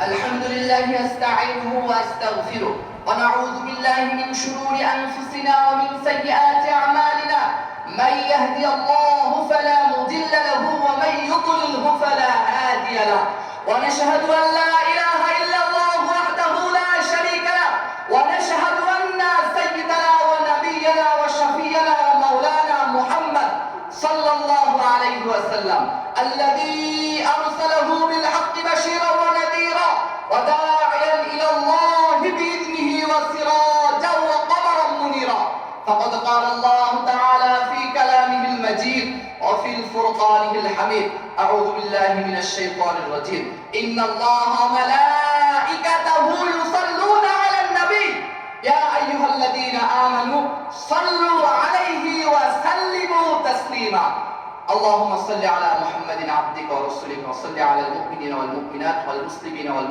الحمد لله أستعينه وأستغفره ونعوذ بالله من شرور أنفسنا ومن سيئات أعمالنا. من يهدي الله فلا مضل له ومن يضلله فلا هادي له. ونشهد أن لا إله إلا الله وحده لا شريك له. ونشهد أن سيدنا ونبينا وشفينا ومولانا محمد صلى الله عليه وسلم الذي أرسله بالحق فقد قال الله تعالى في كلامه المجيد وفي الفرقان الحميد. أعوذ بالله من الشيطان الرجيم. إن الله ملائكته يصلون على النبي. يا أيها الذين آمنوا صلوا عليه وسلموا تسليما. اللهم صل على محمد عبدك ورسولك وصل على المؤمنين والمؤمنات والمسلمين والمسلمين